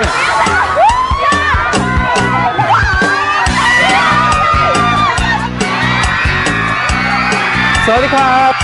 เลยสวัสดีครับ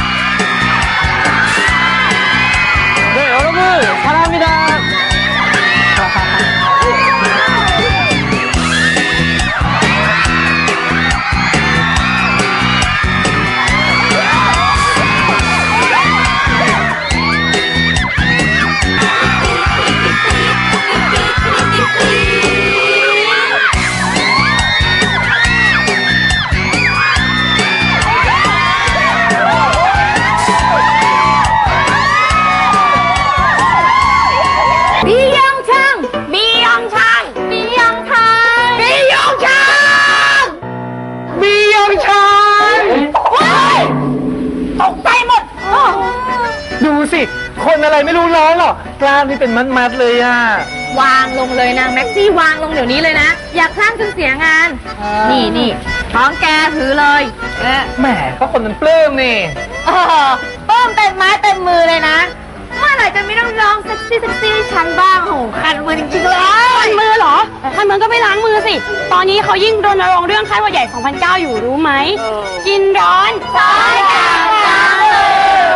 ตกใจหมดอ้อดูสิ คนอะไรไม่รู้ร้อนหรอกกล้ามนี่เป็นมัดๆเลยอะ วางลงเลยนะแม็กซี่วางลงเดี๋ยวนี้เลยนะ อย่าคลั่งจนเสียงาน นี่นี่ท้องแกถือเลยเออแหมก็คนมันปลื้มนี่ เออเพิ่มเต็มไม้เต็มมือเลยนะ เมื่อไหร่จะมีน้องร้องเซ็กซี่เซ็กซี่ให้ฉันบ้างโหคันมือจริงๆเลยคันมือเหรอคันมือก็ไม่ล้างมือสิ ตอนนี้เขายิ่งรณรงค์เรื่องไข้หวัดใหญ่ 2009 อยู่รู้ไหม กินร้อน ใช่ค่ะล้างมือ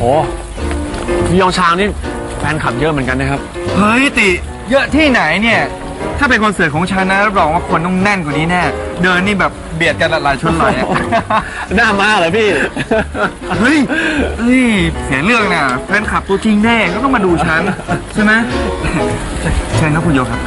โอ้มียองชางนี่แฟนคลับเยอะเหมือนกันนะครับ เฮ้ยติ เยอะที่ไหนเนี่ย ถ้าเป็นคอนเสิร์ตของฉันนะรับรองว่าคนต้องแน่นกว่านี้แน่ เดินนี่แบบเบียดกันหลายชนหลายอะ หน้ามาเหรอพี่ เฮ้ยเฮ้ย เสียเรื่องน่ะแฟนคลับตัวจริงแน่ก็ต้องมาดูฉัน ใช่ไหม ใช่นะคุณโยครับ